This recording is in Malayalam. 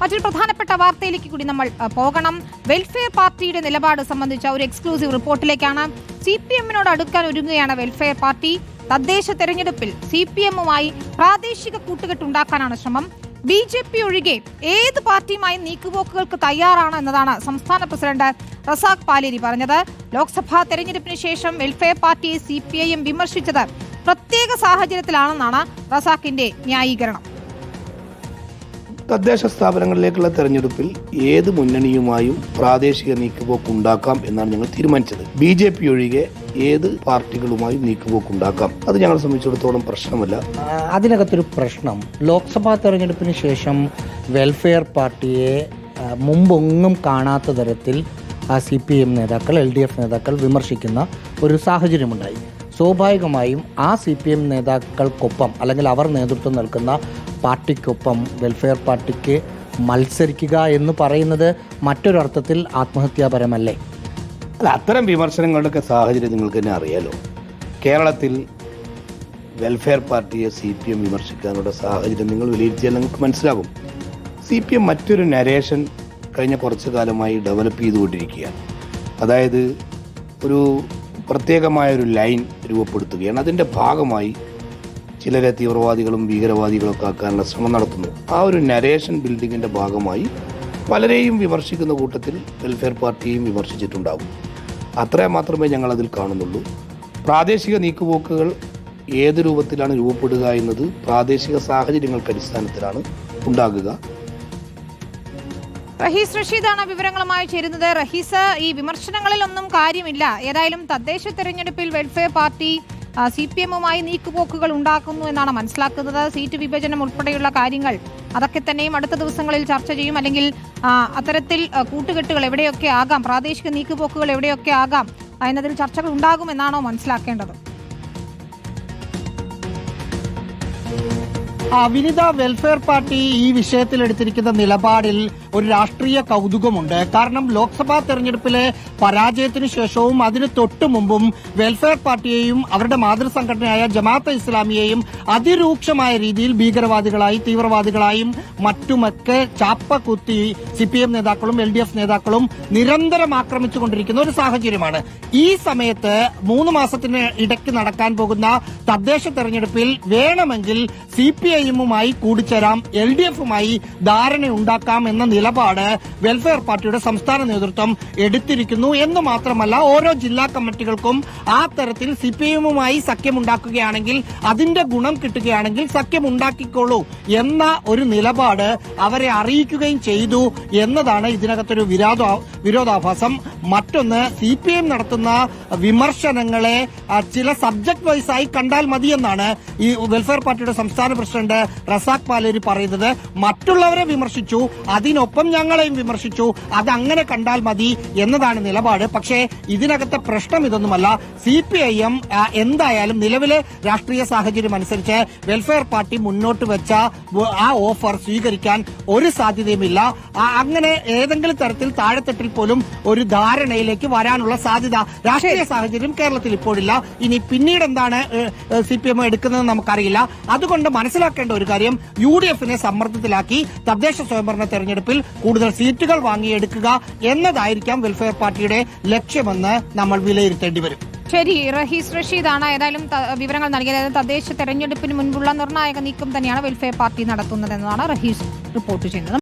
മറ്റൊരു പ്രധാനപ്പെട്ട വാർത്തയിലേക്ക് കൂടി നമ്മൾ പോകണം. വെൽഫെയർ പാർട്ടിയുടെ നിലപാട് സംബന്ധിച്ച ഒരു എക്സ്ക്ലൂസീവ് റിപ്പോർട്ടിലേക്കാണ് സി പി എമ്മിനോട് അടുക്കാൻ ഒരുങ്ങുകയാണ് വെൽഫെയർ പാർട്ടി തദ്ദേശ തെരഞ്ഞെടുപ്പിൽ സി പി എമ്മുമായി പ്രാദേശിക കൂട്ടുകെട്ടുണ്ടാക്കാനാണ് ശ്രമം. ബി ജെ പി ഒഴികെ ഏത് പാർട്ടിയുമായി നീക്കുപോക്കുകൾക്ക് തയ്യാറാണ് എന്നതാണ് സംസ്ഥാന പ്രസിഡന്റ് റസാഖ് പാലേരി പറഞ്ഞത്. ലോക്സഭാ തെരഞ്ഞെടുപ്പിന് ശേഷം വെൽഫെയർ പാർട്ടിയെ സി പി ഐ എം വിമർശിച്ചത് പ്രത്യേക സാഹചര്യത്തിലാണെന്നാണ് റസാഖിന്റെ ന്യായീകരണം. തദ്ദേശ സ്ഥാപനങ്ങളിലേക്കുള്ള തെരഞ്ഞെടുപ്പിൽ ഏത് മുന്നണിയുമായും പ്രാദേശിക നീക്കുപോക്ക് ഉണ്ടാക്കാം എന്നാണ് ഞങ്ങൾ തീരുമാനിച്ചത്. ബി ജെ പി ഒഴികെ ഏത് പാർട്ടികളുമായും നീക്കുപോക്ക് ഉണ്ടാക്കാം. അത് ഞങ്ങളെ സംബന്ധിച്ചിടത്തോളം പ്രശ്നമല്ല. അതിനകത്തൊരു പ്രശ്നം. ലോക്സഭാ തെരഞ്ഞെടുപ്പിന് ശേഷം വെൽഫെയർ പാർട്ടിയെ മുമ്പൊന്നും കാണാത്ത തരത്തിൽ സി പി എം നേതാക്കൾ എൽ ഡി എഫ് നേതാക്കൾ വിമർശിക്കുന്ന ഒരു സാഹചര്യമുണ്ടായി. സ്വാഭാവികമായും ആ സി പി എം നേതാക്കൾക്കൊപ്പം അല്ലെങ്കിൽ അവർ നേതൃത്വം നൽകുന്ന പാർട്ടിക്കൊപ്പം വെൽഫെയർ പാർട്ടിക്ക് മത്സരിക്കുക എന്ന് പറയുന്നത് മറ്റൊരർത്ഥത്തിൽ ആത്മഹത്യാപരമല്ലേ? അല്ല അത്തരം വിമർശനങ്ങളുടെയൊക്കെ സാഹചര്യം നിങ്ങൾക്ക് തന്നെ അറിയാലോ. കേരളത്തിൽ വെൽഫെയർ പാർട്ടിയെ സി പി എം വിമർശിക്കാനുള്ള സാഹചര്യം നിങ്ങൾ വിലയിരുത്തിയാൽ നിങ്ങൾക്ക് മനസ്സിലാകും. സി പി എം മറ്റൊരു നരേഷൻ കഴിഞ്ഞ കുറച്ചു കാലമായി ഡെവലപ്പ് ചെയ്തുകൊണ്ടിരിക്കുകയാണ്. അതായത് ഒരു പ്രത്യേകമായ ഒരു ലൈൻ രൂപപ്പെടുത്തുകയാണ്. അതിന്റെ ഭാഗമായി ചിലരെ തീവ്രവാദികളും ഭീകരവാദികളും ഒക്കെ ആക്കാനുള്ള ശ്രമം നടത്തുന്നു. ആ ഒരു നരേഷൻ ബിൽഡിങ്ങിന്റെ ഭാഗമായി പലരെയും വിമർശിക്കുന്ന കൂട്ടത്തിൽ വെൽഫെയർ പാർട്ടിയെയും വിമർശിച്ചിട്ടുണ്ടാകും അത്ര മാത്രമേ ഞങ്ങൾ അതിൽ കാണുന്നുള്ളൂ. പ്രാദേശിക നീക്കുപോക്കുകൾ ഏത് രൂപത്തിലാണ് രൂപപ്പെടുക എന്നത് പ്രാദേശിക സാഹചര്യങ്ങൾക്ക് അടിസ്ഥാനത്തിലാണ് ഉണ്ടാകുക. റഹീസ് റഷീദാണ് വിവരങ്ങളുമായി ചേരുന്നത്. റഹീസ് ഈ വിമർശനങ്ങളിൽ ഒന്നും കാര്യമില്ല. ഏതായാലും തദ്ദേശ തെരഞ്ഞെടുപ്പിൽ വെൽഫെയർ പാർട്ടി സി പി എമ്മുമായി നീക്കുപോക്കുകൾ ഉണ്ടാക്കുന്നു എന്നാണ് മനസ്സിലാക്കുന്നത്. സീറ്റ് വിഭജനം ഉൾപ്പെടെയുള്ള കാര്യങ്ങൾ അതൊക്കെ തന്നെയും അടുത്ത ദിവസങ്ങളിൽ ചർച്ച ചെയ്യും. അല്ലെങ്കിൽ അത്തരത്തിൽ കൂട്ടുകെട്ടുകൾ എവിടെയൊക്കെ ആകാം? പ്രാദേശിക നീക്കുപോക്കുകൾ എവിടെയൊക്കെ ആകാം? എന്നതിൽ ചർച്ചകൾ ഉണ്ടാകുമെന്നാണോ മനസ്സിലാക്കേണ്ടത്? വിനിത വെൽഫെയർ പാർട്ടി ഈ വിഷയത്തിൽ എടുത്തിരിക്കുന്ന നിലപാടിൽ ഒരു രാഷ്ട്രീയ കൗതുകമുണ്ട്. കാരണം ലോക്സഭാ തെരഞ്ഞെടുപ്പിലെ പരാജയത്തിന് ശേഷവും അതിന് തൊട്ടു മുമ്പും വെൽഫെയർ പാർട്ടിയെയും അവരുടെ മാതൃസംഘടനയായ ജമാഅത്തെ ഇസ്ലാമിയെയും അതിരൂക്ഷമായ രീതിയിൽ ഭീകരവാദികളായി തീവ്രവാദികളായും മറ്റുമൊക്കെ ചാപ്പ കുത്തി സി പി എം നേതാക്കളും എൽ ഡി എഫ് നേതാക്കളും നിരന്തരം ആക്രമിച്ചുകൊണ്ടിരിക്കുന്ന ഒരു സാഹചര്യമാണ്. ഈ സമയത്ത് മൂന്ന് മാസത്തിന് ഇടയ്ക്ക് നടക്കാൻ പോകുന്ന തദ്ദേശ തെരഞ്ഞെടുപ്പിൽ വേണമെങ്കിൽ സി പി ഐ എമ്മുമായി കൂടിച്ചേരാം എൽ ഡി എഫുമായി ധാരണയുണ്ടാക്കാം എന്ന നിലപാട് വെൽഫെയർ പാർട്ടിയുടെ സംസ്ഥാന നേതൃത്വം എടുത്തിരിക്കുന്നു എന്ന് മാത്രമല്ല ഓരോ ജില്ലാ കമ്മിറ്റികൾക്കും ആ തരത്തിൽ സി സഖ്യമുണ്ടാക്കുകയാണെങ്കിൽ അതിന്റെ ഗുണം കിട്ടുകയാണെങ്കിൽ സഖ്യമുണ്ടാക്കിക്കോളൂ എന്ന ഒരു നിലപാട് അവരെ അറിയിക്കുകയും ചെയ്തു എന്നതാണ് ഇതിനകത്തൊരു വിരോധ വിരോധാഭാസം. മറ്റൊന്ന് സി പി എം നടത്തുന്ന വിമർശനങ്ങളെ ചില സബ്ജക്ട് വൈസ് ആയി കണ്ടാൽ മതിയെന്നാണ് ഈ വെൽഫെയർ പാർട്ടിയുടെ സംസ്ഥാന പ്രസിഡന്റ് റസാഖ് പാലേരി പറയുന്നത്. മറ്റുള്ളവരെ വിമർശിച്ചു അതിനൊപ്പം ഞങ്ങളെയും വിമർശിച്ചു. അതങ്ങനെ കണ്ടാൽ മതി എന്നതാണ് നിലപാട്. പക്ഷേ ഇതിനകത്തെ പ്രശ്നം ഇതൊന്നുമല്ല. സി പി ഐ എം എന്തായാലും നിലവിലെ രാഷ്ട്രീയ സാഹചര്യം അനുസരിച്ച് വെൽഫെയർ പാർട്ടി മുന്നോട്ട് വെച്ച ആ ഓഫർ സ്വീകരിക്കാൻ ഒരു സാധ്യതയുമില്ല. അങ്ങനെ ഏതെങ്കിലും തരത്തിൽ താഴെത്തട്ടിൽ പോലും ഒരു ധാരണയിലേക്ക് വരാനുള്ള സാധ്യത രാഷ്ട്രീയ സാഹചര്യം കേരളത്തിൽ ഇപ്പോഴില്ല. ഇനി പിന്നീട് എന്താണ് സി പി എം എടുക്കുന്നത് നമുക്കറിയില്ല. അതുകൊണ്ട് മനസ്സിലാക്കേണ്ട ഒരു കാര്യം യു ഡി എഫിനെ സമ്മർദ്ദത്തിലാക്കി തദ്ദേശ സ്വയംഭരണ തെരഞ്ഞെടുപ്പിൽ കൂടുതൽ സീറ്റുകൾ വാങ്ങിയെടുക്കുക എന്നതായിരിക്കാം വെൽഫെയർ പാർട്ടിയുടെ ലക്ഷ്യമെന്ന് നമ്മൾ വിലയിരുത്തേണ്ടി വരും. ശരി റഹീസ് റഷീദാണ്. ഏതായാലും വിവരങ്ങൾ നൽകിയത് തദ്ദേശ തെരഞ്ഞെടുപ്പിന് മുൻപുള്ള നിർണായക നീക്കം തന്നെയാണ് വെൽഫെയർ പാർട്ടി നടത്തുന്നതെന്നാണ് റഹീസ് റിപ്പോർട്ട് ചെയ്യുന്നത്.